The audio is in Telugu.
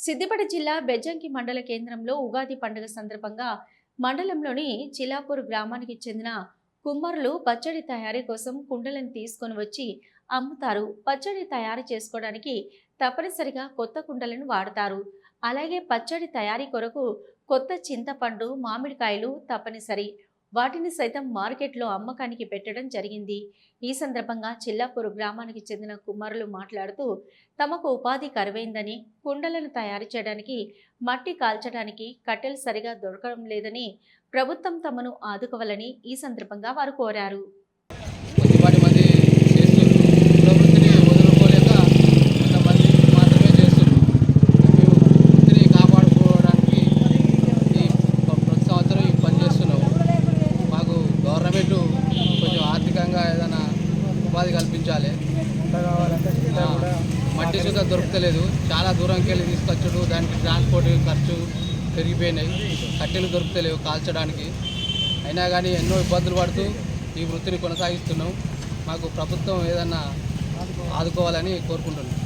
సిద్దిపేట జిల్లా బెజ్జంకి మండల కేంద్రంలో ఉగాది పండుగ సందర్భంగా మండలంలోని చిలాపూర్ గ్రామానికి చెందిన కుమ్మరులు పచ్చడి తయారీ కోసం కుండలను తీసుకొని వచ్చి అమ్ముతారు. పచ్చడి తయారు చేసుకోవడానికి తప్పనిసరిగా కొత్త కుండలను వాడతారు. అలాగే పచ్చడి తయారీ కొరకు కొత్త చింతపండు మామిడికాయలు తప్పనిసరి. వాటిని సైతం మార్కెట్లో అమ్మకానికి పెట్టడం జరిగింది. ఈ సందర్భంగా చిల్లాపూర్ గ్రామానికి చెందిన కుమారులు మాట్లాడుతూ తమకు ఉపాధి కరువైందని కుండలను తయారు చేయడానికి మట్టి కాల్చడానికి కట్టెలు సరిగా దొరకడం లేదని ప్రభుత్వం తమను ఆదుకోవాలని ఈ సందర్భంగా వారు కోరారు. ప్రైవేటు కొంచెం ఆర్థికంగా ఏదైనా ఉపాధి కల్పించాలి. మట్టి సుద్ధా దొరుకుతలేదు. చాలా దూరంకి వెళ్ళి తీసుకొచ్చుడు దానికి ట్రాన్స్పోర్ట్ ఖర్చు పెరిగిపోయినాయి. కట్టెలు దొరుకుతలేవు కాల్చడానికి. అయినా కానీ ఎన్నో ఇబ్బందులు పడుతూ ఈ వృత్తిని కొనసాగిస్తున్నాం. మాకు ప్రభుత్వం ఏదన్నా ఆదుకోవాలని కోరుకుంటున్నాం.